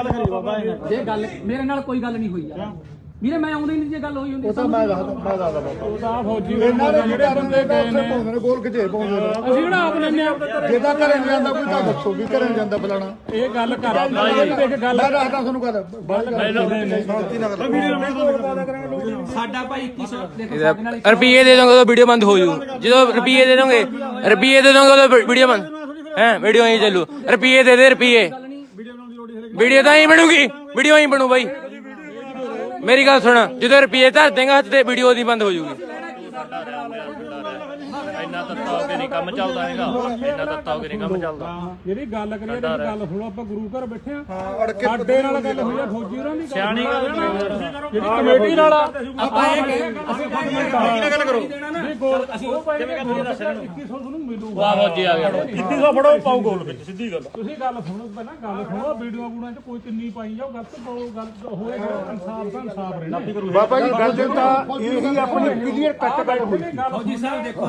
ਗੱਲ ਕਰੀ ਬਾਬਾ ਇਹਨਾਂ ਜੇ ਗੱਲ ਮੇਰੇ ਨਾਲ ਕੋਈ ਗੱਲ ਨਹੀਂ ਹੋਈ ਯਾਰ। ਵੀਰੇ ਮੈਂ ਆਉਂਦੀ ਨਹੀਂ ਜੇ ਗੱਲ ਹੋਈ ਹੁੰਦੀ ਤਾਂ ਮੈਂ ਦੱਸਦਾ ਮੈਂ ਦੱਸਦਾ ਬਾਬਾ। ਉਹਦਾ ਫੌਜੀ ਇਹਨਾਂ ਦੇ ਜਿਹੜੇ ਬੰਦੇ ਗਏ ਨੇ ਪਾਉਂਦੇ ਨੇ। ਗੋਲ ਕਿਤੇ ਪਾਉਂਦੇ ਨੇ ਅਸੀਂ ਕਿਹੜਾ ਆਪ ਲੈਨੇ ਆ ਜੇ ਤਾਂ ਘਰੇ ਨਹੀਂ ਜਾਂਦਾ ਕੋਈ ਤਾਂ ਦੱਸੋ ਵੀ ਘਰੇ ਨਹੀਂ ਜਾਂਦਾ ਫਲਾਣਾ। ਇਹ ਗੱਲ ਕਰ ਦੇਖ ਗੱਲ ਮੈਂ ਦੱਸਦਾ ਤੁਹਾਨੂੰ ਗੱਲ। ਬਾਹਰ ਸਾਡਾ ਭਾਈ 2100 ਦੇਖੋ ਸਾਡੇ ਨਾਲ ਰੁਪਈਏ ਦੇ ਦੋਗੇ ਤਾਂ ਵੀਡੀਓ ਬੰਦ ਹੋ ਜੂ। ਜਦੋਂ ਰੁਪਈਏ ਦੇ ਦੋਗੇ ਰੁਪਈਏ ਦੇ ਦੋਗੇ ਤਾਂ ਵੀਡੀਓ ਬੰਦ। ਹੈ ਵੀਡੀਓ ਹੀ ਚੱਲੂ। ਰੁਪਈਏ ਦੇ ਦੇ ਰੁਪਈਏ। ਵੀਡੀਓ ਤਾਂ ਹੀ ਬਣੂਗੀ। ਵੀਡੀਓ ਹੀ ਬਣੂ ਬਾਈ। ਮੇਰੀ ਗੱਲ ਸੁਣ, ਜਦੋਂ ਰੁਪਈਏ ਧਰ ਦੇਗਾ, ਹੱਥ ਤੇ ਵੀਡੀਓ ਦੀ ਬੰਦ ਹੋ ਜੂਗੀ। ਇੰਨਾ ਤੱਤਾ ਹੋ ਕੇ ਨਹੀਂ ਕੰਮ ਚੱਲਦਾ ਹੈਗਾ। ਇੰਨਾ ਤੱਤਾ ਹੋ ਕੇ ਨਹੀਂ ਕੰਮ ਚੱਲਦਾ। ਜਿਹੜੀ ਗੱਲ ਕਰੀਏ ਤੇ ਗੱਲ ਸੁਣੋ ਆਪਾਂ ਗੁਰੂ ਘਰ ਬੈਠੇ ਆ ਸਾਡੇ ਨਾਲ ਗੱਲ ਹੋਈ ਆ ਫੌਜੀ ਹੋਰਾਂ ਦੀ ਸਿਆਣੀ ਗੱਲ ਜਿਹੜੀ ਕਮੇਟੀ ਨਾਲ ਆਪਾਂ ਇਹ ਕਹੇ ਅਸੀਂ ਫੌਜੀ ਗੱਲ ਕਰੋ। ਨਹੀਂ ਗੋਲ ਅਸੀਂ ਉਹ ਪਾਏ ਕਿਵੇਂ ਕਰਦੇ ਦੱਸ 2100 ਤੁਹਾਨੂੰ ਮਿਲੂਗਾ। ਵਾਹ ਫੌਜੀ ਆ ਗਿਆ। 2100 ਫੜੋ ਪਾਉ ਗੋਲ ਵਿੱਚ ਸਿੱਧੀ ਗੱਲ ਤੁਸੀਂ ਗੱਲ ਸੁਣੋ ਪਹਿਲਾਂ ਗੱਲ ਸੁਣੋ। ਵੀਡੀਓ ਬੂਣਾ ਚ ਕੋਈ ਕਿੰਨੀ ਪਾਈ ਜਾਓ ਗਲਤ ਗਲਤ ਹੋਏ ਇਨਸਾਫ ਦਾ ਇਨਸਾਫ ਰਹਿਣਾ। ਬਾਬਾ ਜੀ ਗੱਲ ਤਾਂ ਇਹੀ ਆਪਣੀ ਕਲੀਅਰ ਕੱਟ ਗੱਲ ਹੋਈ। ਫੌਜੀ ਸਾਹਿਬ ਦੇਖੋ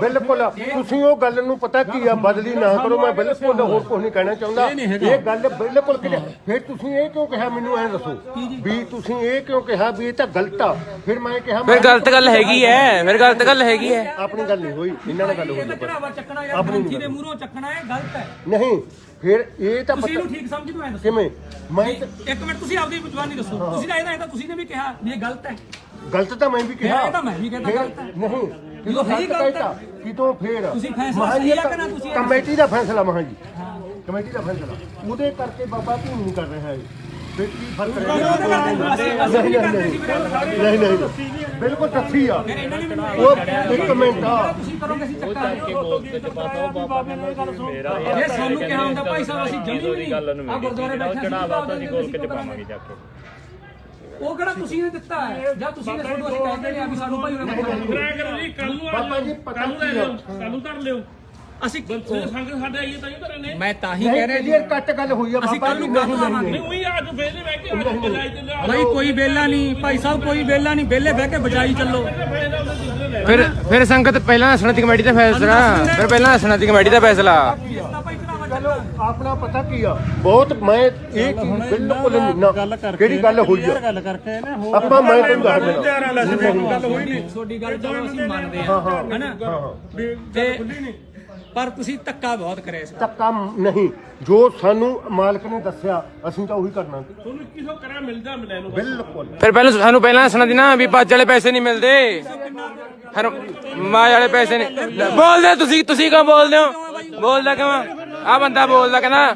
ਬਿਲਕੁਲ। ਤੁਸੀਂ ਉਹ ਗੱਲ ਨੂੰ ਪਤਾ ਕੀ ਆ ਬਦਲੀ ਨਾ ਕਰੋ ਮੈਂ ਬਿਲਕੁਲ ਹੋਰ ਕੁਝ ਨਹੀਂ ਕਹਿਣਾ ਚਾਹੁੰਦਾ। ਇਹ ਗੱਲ ਬਿਲਕੁਲ ਕਿ ਫਿਰ ਤੁਸੀਂ ਇਹ ਕਿਉਂ ਕਿਹਾ? ਮੈਨੂੰ ਐ ਦੱਸੋ। ਵੀ ਤੁਸੀਂ ਇਹ ਕਿਉਂ ਕਿਹਾ? ਵੀ ਇਹ ਤਾਂ ਗਲਤ ਆ। ਫਿਰ ਮੈਂ ਕਿਹਾ ਫਿਰ ਗਲਤ ਗੱਲ ਹੈਗੀ ਐ ਫਿਰ ਗਲਤ ਗੱਲ ਹੈਗੀ ਐ ਆਪਣੀ ਗੱਲ ਨਹੀਂ ਹੋਈ। ਇਹਨਾਂ ਨਾਲ ਗੱਲ ਹੋਈ ਇਹਦਾ ਚੜਾਵਾ ਚੱਕਣਾ ਯਾਰ ਗ੍ਰੰਥੀ ਦੇ ਮੂਹਰੋਂ ਚੱਕਣਾ ਇਹ ਗਲਤ ਹੈ। ਨਹੀਂ ਫਿਰ ਇਹ ਤਾਂ ਤੁਸੀਂ ਪਤਾ ਠੀਕ ਸਮਝਦੇ ਹੋ ਐਂ ਦੱਸੋ। ਕਿਵੇਂ? ਮੈਂ ਤਾਂ- ਇੱਕ ਮਿੰਟ ਤੁਸੀਂ ਆਪਦੀ ਜ਼ੁਬਾਨੀ ਦੱਸੋ। ਤੁਸੀਂ ਤਾਂ ਇਹਦਾ ਇਹ ਤਾਂ ਤੁਸੀਂ ਨੇ ਵੀ ਕਿਹਾ ਵੀ ਇਹ ਗਲਤ ਹੈ। ਗਲਤ ਤਾਂ ਮੈਂ ਵੀ ਕਿਹਾ। ਇਹ ਤਾਂ ਮੈਂ ਵੀ ਕਹਿੰਦਾ ਗਲਤ ਹੈ। ਨਹੀਂ ਜਦੋਂ ਜਦੋਂ ਹੈ ਹੀ ਗਲਤ ਗਲਤ ਕਹਿਤਾ। ਕਿਤੋਂ ਫੇਰ? ਤੁਸੀਂ ਫੈਸਲਾ ਮਹਾਂ ਜੀ ਸਹੀ ਆ ਇਹ ਕਿ ਨਾ ਤੁਸੀਂ ਇਹ ਕਮੇਟੀ ਦਾ ਫੈਸਲਾ ਮਹਾਂ ਜੀ। ਕਮੇਟੀ ਦਾ ਫੈਸਲਾ। ਉਹਦੇ ਕਰਕੇ ਬਾਬਾ ਭੂਮ ਨਹੀਂ ਕਰ ਰਿਹਾ ਹੈ ਫਿਰ ਕੀ ਫ਼ਰਕ ਰਹਿ ਅਸੀਂ ਨਹੀਂ ਨਹੀਂ ਵੀਰੇ। ਨਹੀਂ ਨਹੀਂ ਬਿਲਕੁਲ ਸੱਚੀ ਆ। ਉਹ ਇੱਕ ਮਿੰਟ ਆ। ਤੁਸੀਂ ਕਰੋਗੇ ਅਸੀਂ ਜੇ ਸਾਨੂੰ ਕਿਹਾ ਹੁੰਦਾ ਭਾਈ ਸਾਹਿਬ ਅਸੀਂ ਜਮੀ ਵੀ ਗੱਲ ਨੂੰ ਆ ਗੁਰਦੁਆਰੇ ਬੈਠੇ ਸੀ ਚੜਾਵਾ ਤਾਂ ਅਸੀਂ ਗੋਲ ਕਿਤੇ ਪਾਵਾਂਗੇ ਜਾ ਕੇ। ਉਹ ਕਿਹੜਾ ਤੁਸੀਂ ਨੇ ਦਿੱਤਾ ਹੈ? ਜਾਂ ਤੁਸੀਂ ਨੇ ਸਾਨੂੰ ਅਸੀਂ ਕਹਿੰਦੇ ਨੇ ਆ ਵੀ ਸਾਨੂੰ ਭਾਈ ਉਹਨੇ ਕਰੋ ਜੀ ਕੱਲ ਨੂੰ ਬਾਬਾ ਜੀ ਪਤਾ ਕੀ ਆ? ਕੱਲ ਨੂੰ ਧਰ ਲਿਓ। ਅਸੀਂ ਸੰਗ ਸਾਡੇ ਆਈਏ ਤਾਂ ਹੀ ਧਰੇ ਨੇ। ਮੈਂ ਤਾਂ ਹੀ ਨਹੀਂ ਕਲੀਅਰ ਕੱਟ ਗੱਲ ਹੋਈ ਆ ਅਸੀਂ ਬਾਬਾ ਕੱਲ ਜੀ ਨੂੰ ਨਹੀਂ ਗੱਲ ਨਹੀਂ ਨਹੀਂ ਉਹੀ ਅੱਜ ਫੇਰ ਬਹਿ ਕੇ ਅੱਜ ਬੁਲਾਈ ਤੇ ਲਿਆ ਭਾਈ ਕੋਈ ਵੇਲਾ ਨਹੀਂ ਭਾਈ ਸਾਹਿਬ ਕੋਈ ਵੇਲਾ ਨਹੀਂ ਵੇਲੇ ਬਹਿ ਕੇ ਬਜਾਈ ਚੱਲੋ। ਫਿਰ ਫਿਰ ਸੰਗਤ ਪਹਿਲਾਂ ਦੀ ਕਮੇਟੀ ਦਾ ਫੈਸਲਾ ਫਿਰ ਪਹਿਲਾਂ ਦੱਸਣਾ ਦੀ ਕਮੇਟੀ ਦਾ ਫੈਸਲਾ। ਤਾਂ ਭਾਈ ਆਪਣਾ ਪਤਾ ਕੀ ਆ? ਬਹੁਤ ਮੈਂ ਇਹ ਚੀਜ਼ ਬਿਲਕੁਲ ਨਹੀਂ ਨਾ ਕਿਹੜੀ ਗੱਲ ਹੋਈ ਆ? ਗੱਲ ਕਰਕੇ ਨੇ ਹੋਰ ਆਪਾਂ ਮੈਂ ਤੁਹਾਨੂੰ ਦੱਸ ਦੇਣਾ ਗੱਲ ਹੋਈ ਨਹੀਂ। ਤੁਹਾਡੀ ਗੱਲ ਚਲੋ ਅਸੀਂ ਮੰਨਦੇ ਹਾਂ ਹੈਨਾ? ਤੇ ਪਰ ਤੁਸੀਂ ਧੱਕਾ ਬਹੁਤ ਕਰਿਆ ਇਸ ਕੰਮ ਨਹੀਂ। ਜੋ ਸਾਨੂੰ ਮਾਲਕ ਨੇ ਦੱਸਿਆ ਅਸੀਂ ਤਾਂ ਉਹੀ ਕਰਨਾ। ਤੁਹਾਨੂੰ 2100 ਕਰਿਆ ਮਿਲਦਾ ਮਿਲੇ ਨੂੰ ਬਿਲਕੁਲ। ਫਿਰ ਪਹਿਲਾਂ ਸਾਨੂੰ ਪਹਿਲਾਂ ਦੱਸਣਾ ਦੀ ਨਾ ਵੀ ਪੱਜ ਵਾਲੇ ਪੈਸੇ ਨਹੀਂ ਮਿਲਦੇ। ਹਰ ਮਾਂ ਵਾਲੇ ਪੈਸੇ ਨਹੀਂ ਬੋਲਦੇ ਤੁਸੀਂ ਤੁਸੀਂ ਕਿਉਂ ਬੋਲਦੇ ਹੋ? ਬੋਲਦਾ ਕਿਉਂ ਆ ਬੰਦਾ ਬੋਲਦਾ ਕਹਿੰਦਾ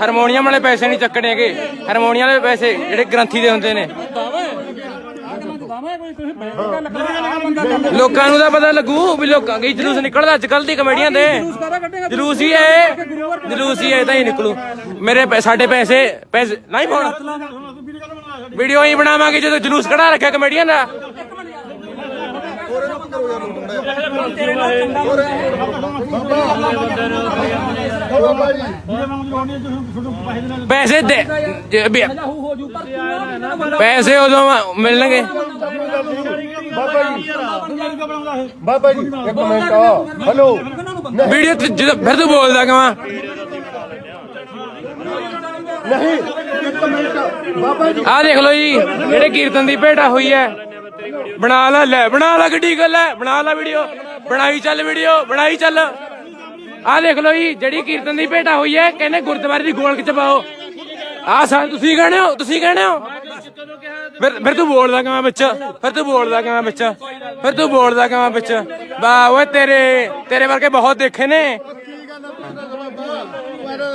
ਹਾਰਮੋਨੀਅਮ ਵਾਲੇ ਪੈਸੇ ਨਹੀਂ ਚੱਕਣੇਗੇ ਹਾਰਮੋਨੀਅਮ ਵਾਲੇ ਪੈਸੇ ਜਿਹੜੇ ਗ੍ਰੰਥੀ ਦੇ ਹੁੰਦੇ ਨੇ। ਲੋਕਾਂ ਨੂੰ ਤਾਂ ਪਤਾ ਲੱਗੂ ਵੀ ਲੋਕਾਂ ਦੀ ਜਲੂਸ ਨਿਕਲਦਾ ਅੱਜ ਕੱਲ ਦੀ ਕਮੇਡੀਆਂ ਦੇ। ਜਲੂਸ ਹੀ ਹੈ ਜਲੂਸ ਹੀ ਹੈ ਤਾਂ ਹੀ ਨਿਕਲੂ। ਮੇਰੇ ਸਾਡੇ ਪੈਸੇ ਪੈਸੇ ਨਹੀਂ ਪਾਉਣਾ ਵੀਡੀਓ ਹੀ ਬਣਾਵਾਂਗੇ ਜਦੋਂ ਜਲੂਸ ਕਢਾ ਰੱਖਿਆ ਕਮੇਡੀਆਂ ਦਾ। ਬਾਬਾ ਜੀ ਪੈਸੇ ਦੇ ਜੇ ਵੀ- ਹੋ ਜੂ ਪਰ ਤੂੰ ਪੈਸੇ ਉਦੋਂ ਮਿਲਣਗੇ। ਬਾਬਾ ਜੀ। ਬਾਬਾ ਜੀ ਇੱਕ ਮਿੰਟ ਆ ਹਲੋ। ਵੀਡੀਓ ਤੇ ਜਦੋਂ ਫਿਰ ਤੂੰ ਬੋਲਦਾ ਕਿਵਾਂ ਨਹੀਂ ਇੱਕ ਮਿੰਟ ਬਾਬਾ ਜੀ। ਆਹ ਦੇਖ ਲਓ ਜੀ ਜਿਹੜੇ ਕੀਰਤਨ ਦੀ ਭੇਟਾ ਹੋਈ ਹੈ। ਬਣਾ ਲੈ ਲੈ ਬਣਾ ਲੈ ਗੱਡੀ ਗੱਲ ਹੈ ਬਣਾ ਲੈ ਵੀਡੀਓ ਬਣਾਈ ਚੱਲ ਵੀਡੀਓ ਬਣਾਈ ਚੱਲ। ਆਹ ਦੇਖ ਲਓ ਜੀ ਜਿਹੜੀ ਕੀਰਤਨ ਦੀ ਭੇਟਾ ਹੋਈ ਹੈ ਕਹਿੰਦੇ ਗੁਰਦੁਆਰੇ ਦੀ ਗੋਲਕ ਚ ਪਾਓ। ਆਹ ਸਾਲ ਤੁਸੀਂ ਕਹਿੰਦੇ ਹੋ ਤੁਸੀਂ ਕਹਿੰਦੇ ਹੋ? ਫਿਰ ਫਿਰ ਤੂੰ ਬੋਲਦਾ ਕਿਵੇਂ ਵਿੱਚ? ਫਿਰ ਤੂੰ ਬੋਲਦਾ ਕਿਵੇਂ ਵਿੱਚ? ਫਿਰ ਤੂੰ ਬੋਲਦਾ ਕਿਵੇਂ ਵਿੱਚ? ਵਾਹ ਓਏ ਤੇਰੇ ਤੇਰੇ ਵਰਗੇ ਬਹੁਤ ਦੇਖੇ ਨੇ।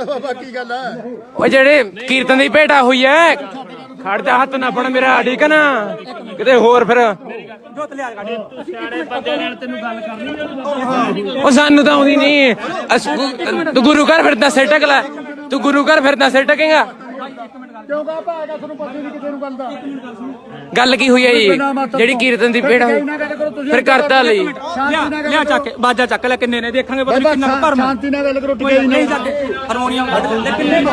ਬਾਬਾ ਕੀ ਗੱਲ ਹੈ ਉਹ ਜਿਹੜੇ ਕੀਰਤਨ ਦੀ ਭੇਟਾ ਹੋਈ ਐ ਖੜ ਜਾ ਹੱਥ ਨਾ ਫੜ ਮੇਰਾ, ਠੀਕ ਹੈ ਨਾ? ਕਿਤੇ ਹੋਰ ਫਿਰ। ਉਹ ਸਾਨੂੰ ਤਾਂ ਆਉਂਦੀ ਨਹੀਂ ਤੂੰ ਗੁਰੂ ਘਰ ਫਿਰਦਾ, ਸਿਰ ਟਕ ਲੈ। ਤੂੰ ਗੁਰੂ ਘਰ ਫਿਰਦਾ, ਸਿਰ ਟਕੇਗਾ ਕਿਉਂ ਬਾਬਾ ਆਗਾ ਤੁਹਾਨੂੰ ਪਤਾ ਨਹੀਂ ਕਿਸੇ ਨੂੰ ਗੱਲ ਦਾ ਗੱਲ ਕੀ ਹੋਈ ਹੈ ਜੀ? ਜਿਹੜੀ ਕੀਰਤਨ ਦੀ ਹੋਈ ਫਿਰ ਕਰਤਾ ਲਈ। ਲਿਆ ਚੱਕ ਕੇ, ਬਾਜਾ ਚੱਕ ਲੈ ਕਿੰਨੇ ਨੇ ਦੇਖਾਂਗੇ ਪਤਾ ਨਹੀਂ ਕਿੰਨਾ ਭਰਮ ਹੈ। ਸ਼ਾਂਤੀ ਨਾਲ ਗੱਲ ਕਰੋ ਕੋਈ ਨਹੀਂ ਚੱਕ ਹਾਰਮੋਨੀਅਮ ਲੈ ਕਿੰਨੇ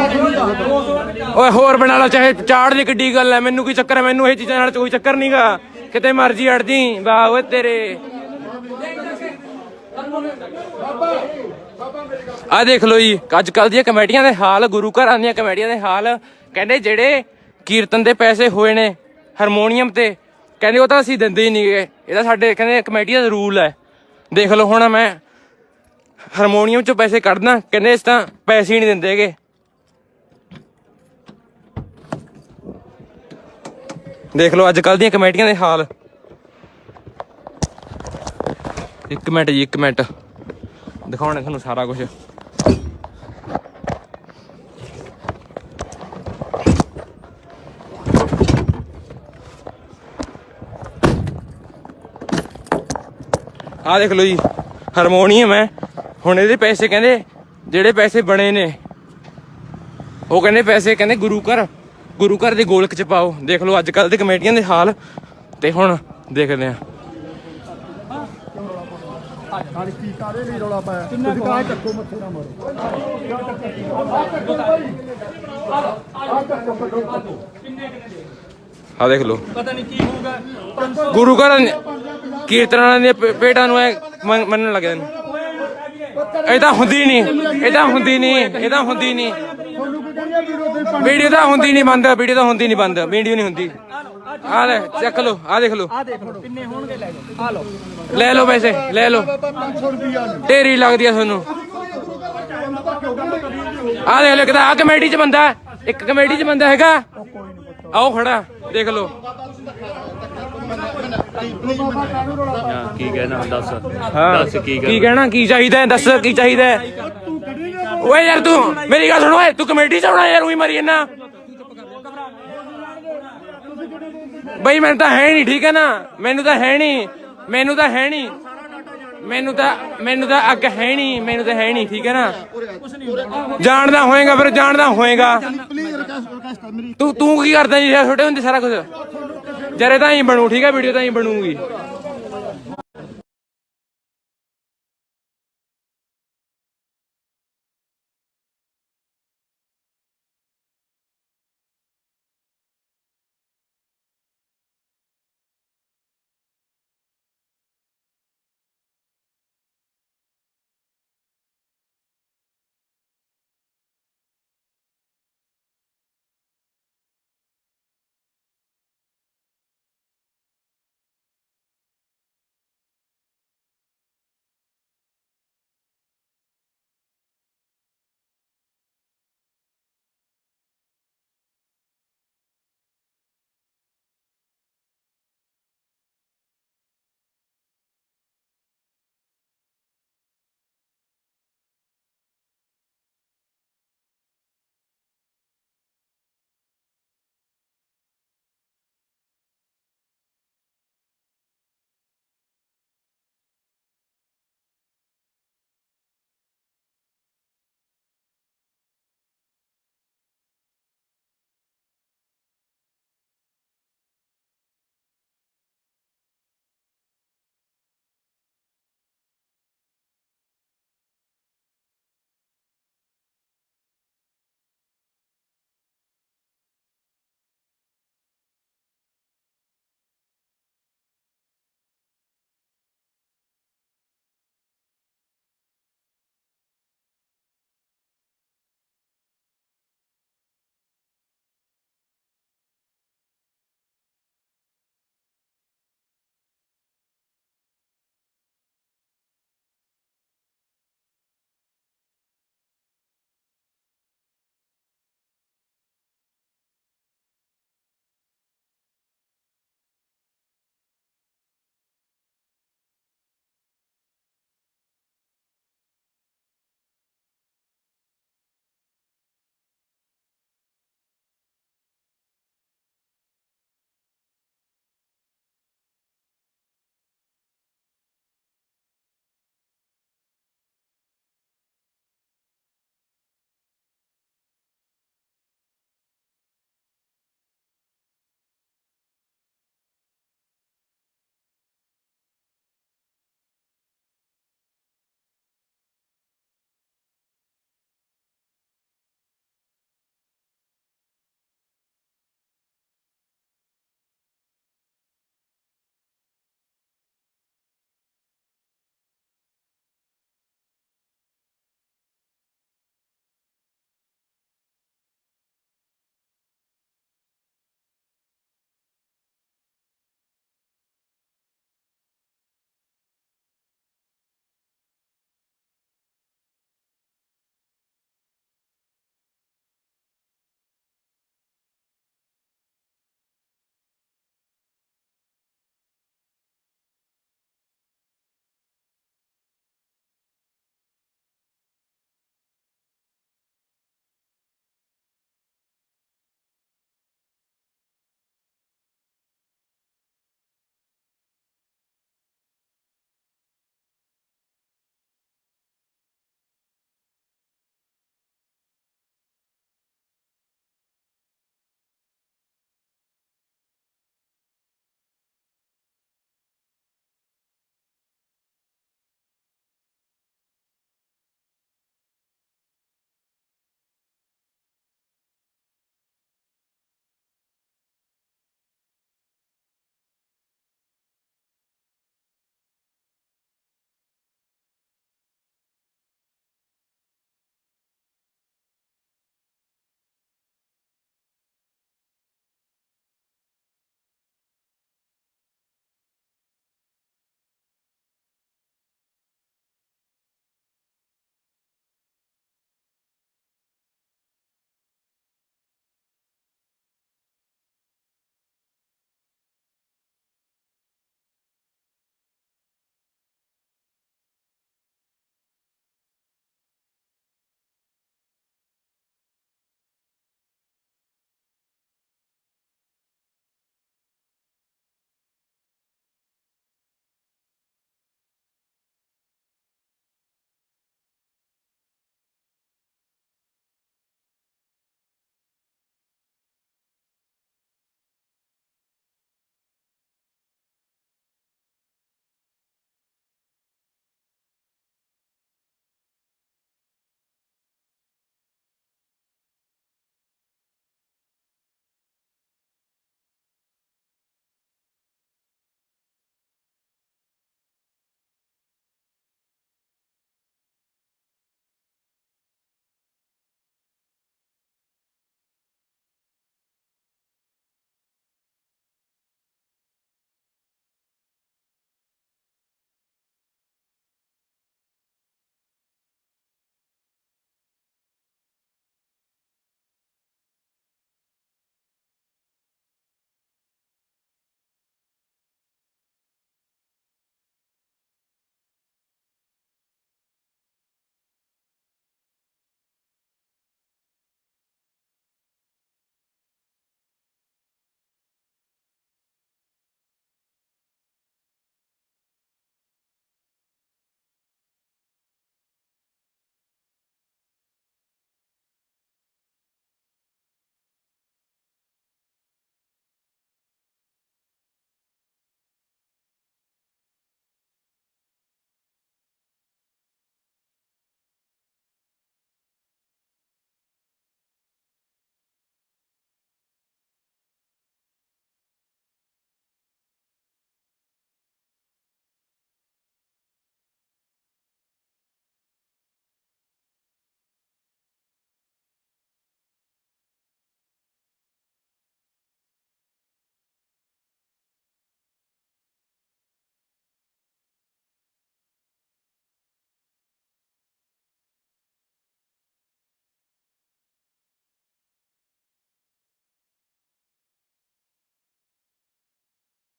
ਓਏ ਹੋਰ ਬਣਾ ਲਓ ਚਾਹੇ ਚਾੜ ਦੀ ਕਿੱਡੀ ਗੱਲ ਐ ਮੈਨੂੰ ਕੀ ਚੱਕਰ ਐ ਮੈਨੂੰ ਇਹ ਚੀਜ਼ਾਂ ਨਾਲ ਕੋਈ ਚੱਕਰ ਨਹੀਂਗਾ ਕਿਤੇ ਮਰਜ਼ੀ ਅੜ ਜੀ ਵਾਹ ਓਏ ਤੇਰੇ। ਬਾਬਾ ਆ ਦੇਖ ਲਓ ਜੀ ਅੱਜ ਕੱਲ ਦੀਆਂ ਕਮੇਟੀਆਂ ਦੇ ਹਾਲ ਗੁਰੂ ਘਰਾਂ ਦੀਆਂ ਕਮੇਟੀਆਂ ਦੇ ਹਾਲ। ਕਹਿੰਦੇ ਜਿਹੜੇ ਕੀਰਤਨ ਦੇ ਪੈਸੇ ਹੋਏ ਨੇ ਹਾਰਮੋਨੀਅਮ ਤੇ, ਕਹਿੰਦੇ ਉਹ ਤਾਂ ਅਸੀਂ ਦਿੰਦੇ ਹੀ ਨਹੀਂ ਗਏ। ਇਹ ਤਾਂ ਸਾਡੇ, ਕਹਿੰਦੇ ਕਮੇਟੀਆਂ ਦਾ ਰੂਲ ਹੈ। ਦੇਖ ਲਓ ਹੁਣ ਮੈਂ ਹਾਰਮੋਨੀਅਮ ਚੋਂ ਪੈਸੇ ਕੱਢਦਾ, ਕਹਿੰਦੇ ਇਸ ਤਾਂ ਪੈਸੇ ਹੀ ਨਹੀਂ ਦਿੰਦੇਗੇ ਦੇਖ ਲਓ ਅੱਜ ਕੱਲ ਦੀਆਂ ਕਮੇਟੀਆਂ ਦੇ ਹਾਲ। ਇੱਕ ਮਿੰਟ ਜੀ, ਇੱਕ ਮਿੰਟ। ਦਿਖਾਉਣਾ ਤੁਹਾਨੂੰ ਸਾਰਾ ਕੁਝ ਆਹ ਦੇਖ ਲਓ ਜੀ ਹਾਰਮੋਨੀਅਮ ਹੈ ਹੁਣ ਇਹਦੇ ਪੈਸੇ ਕਹਿੰਦੇ, ਜਿਹੜੇ ਪੈਸੇ ਬਣੇ ਨੇ, ਉਹ ਕਹਿੰਦੇ ਪੈਸੇ ਕਹਿੰਦੇ ਗੁਰੂ ਘਰ ਗੁਰੂ ਘਰ ਦੇ ਗੋਲਕ ਚ ਪਾਓ। ਦੇਖ ਲਓ ਅੱਜ ਕੱਲ ਦੇ ਕਮੇਟੀਆਂ ਦੇ ਹਾਲ। ਤੇ ਹੁਣ ਦੇਖਦੇ ਆ ਆ ਦੇਖ ਲਓ। ਪਤਾ ਨਹੀਂ ਕੀ ਹੋਊਗਾ। ਗੁਰੂ ਘਰ ਕੀਰਤਨਾਂ ਭੇ- ਭੇਟਾਂ ਨੂੰ ਐ ਮੰਨ- ਮੰਨਣ ਲੱਗ ਜਾਂਦੇ ਨੇ। ਇਹ ਤਾਂ ਹੁੰਦੀ ਨਹੀਂ। ਇਹ ਤਾਂ ਹੁੰਦੀ ਨਹੀਂ। ਇਹ ਤਾਂ ਹੁੰਦੀ ਨਹੀਂ। ਵੀਡੀਓ ਤਾਂ ਹੁੰਦੀ ਨਹੀਂ ਬੰਦ। ਵੀਡੀਓ ਤਾਂ ਹੁੰਦੀ ਨਹੀਂ ਬੰਦ। ਵੀਡੀਓ ਨਹੀਂ ਹੁੰਦੀ। ਆ ਲੈ ਚੱਕ ਲਓ। ਆ ਦੇਖ ਲਓ। ਆ ਦੇਖ ਲਓ। ਕਿੰਨੇ ਹੋਣਗੇ ਲੈ ਆ ਲਓ। ਲੈ ਲਓ ਪੈਸੇ। ਲੈ ਲਓ। ਢੇਰੀ ਲੱਗਦੀ ਆ ਤੁਹਾਨੂੰ। ਆ ਦੇਖ ਲਓ ਕਿਦਾ ਆ ਕਮੇਟੀ ਚ ਬੰਦਾ ਹੈ। ਇੱਕ ਕਮੇਟੀ ਚ ਬੰਦਾ ਹੈਗਾ। ਆਓ ਖੜਾ ਦੇਖ ਲਓ। ਹਾਂ, ਕੀ ਕਹਿਣਾ ਹੁਣ ਦੱਸ। ਹਾਂ। ਦੱਸ ਕੀ ਕੀ ਕਹਿਣਾ। ਕਹਿਣਾ ਕੀ ਚਾਹੀਦਾ ਹੈ? ਦੱਸ ਕੀ ਚਾਹੀਦਾ ਹੈ? ਓਏ ਯਾਰ ਤੂੰ ਮੇਰੀ ਗੱਲ ਸੁਣ ਓਏ ਤੂੰ ਕਮੇਟੀ ਚ ਆਉਣਾ ਯਾਰ ਉਹੀ ਮਰੀ ਜੰਨਾ ਬਈ ਮੈਨੂੰ ਤਾਂ ਹੈ ਨਹੀਂ ਠੀਕ ਹੈ ਨਾ? ਮੈਨੂੰ ਤਾਂ ਹੈ ਨਹੀਂ ਮੈਨੂੰ ਤਾਂ ਹੈ ਨਹੀਂ ਮੈਨੂੰ ਤਾਂ ਮੈਨੂੰ ਤਾਂ ਅੱਗ ਹੈ ਨਹੀਂ ਮੈਨੂੰ ਤਾਂ ਹੈ ਨਹੀਂ ਠੀਕ ਹੈ ਨਾ? ਜਾਣਦਾ ਹੋਏਗਾ ਫਿਰ, ਜਾਣਦਾ ਹੋਏਗਾ। ਤੂੰ ਤੂੰ ਕੀ ਕਰਦਾ ਜੀ, ਛੋਟੇ ਹੁੰਦੇ ਸਾਰਾ ਕੁਝ ਜਰੇ ਤਾਂ ਹੀ ਬਣੂ, ਠੀਕ ਹੈ, ਵੀਡੀਓ ਤਾਂ ਹੀ ਬਣੂਗੀ।